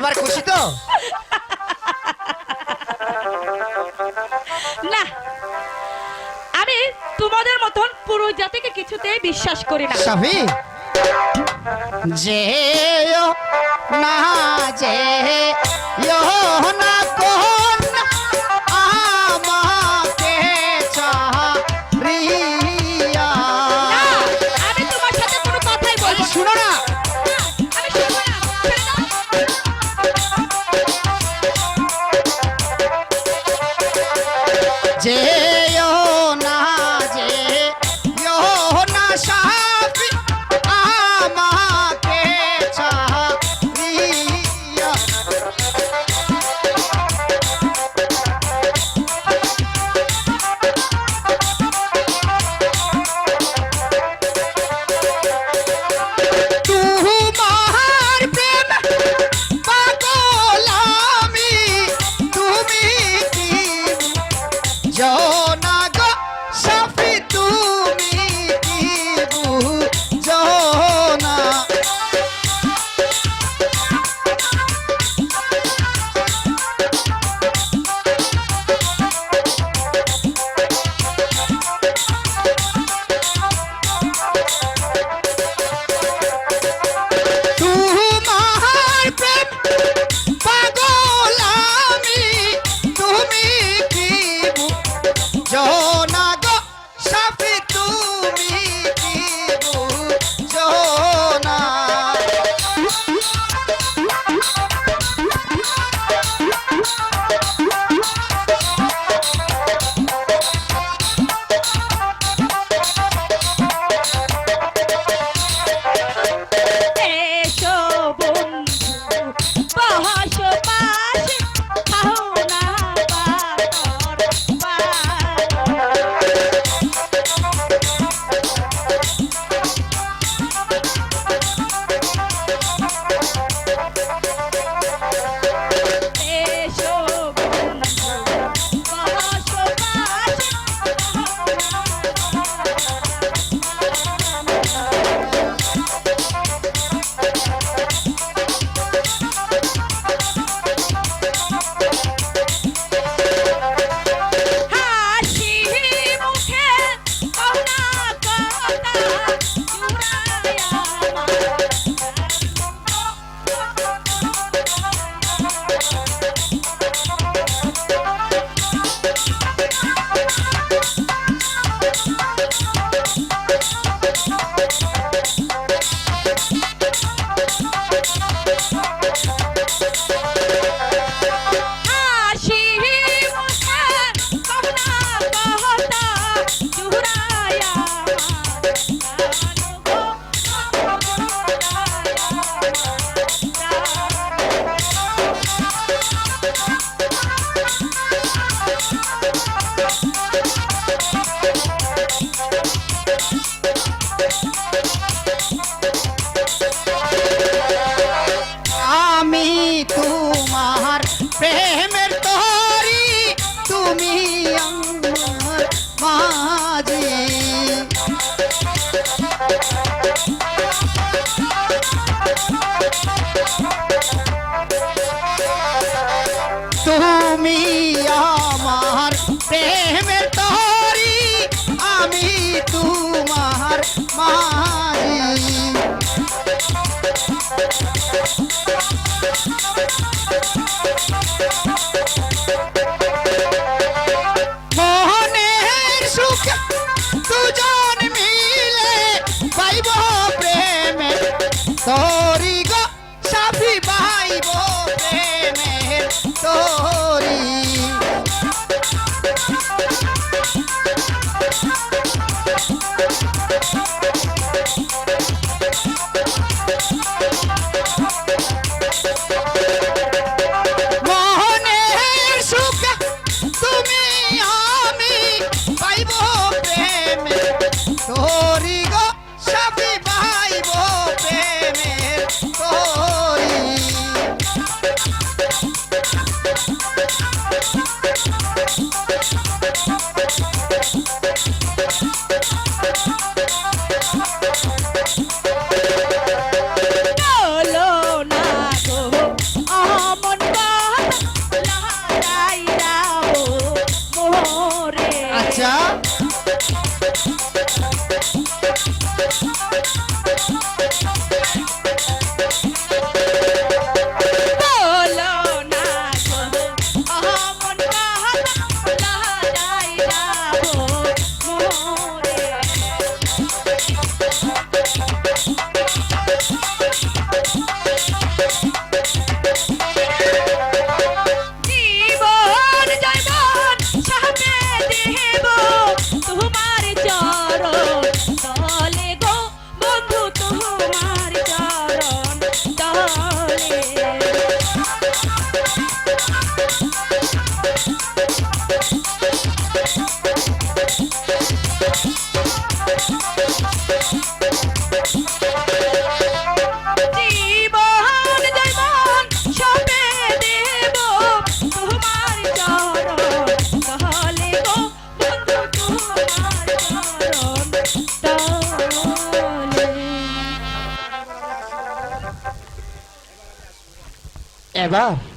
এবার খুশি তো? না আমি তোমাদের মতন পুরো জাতিকে কিছুতেই বিশ্বাস করি না। সাফি যে না যে না কহ যে Hey, hey. এবার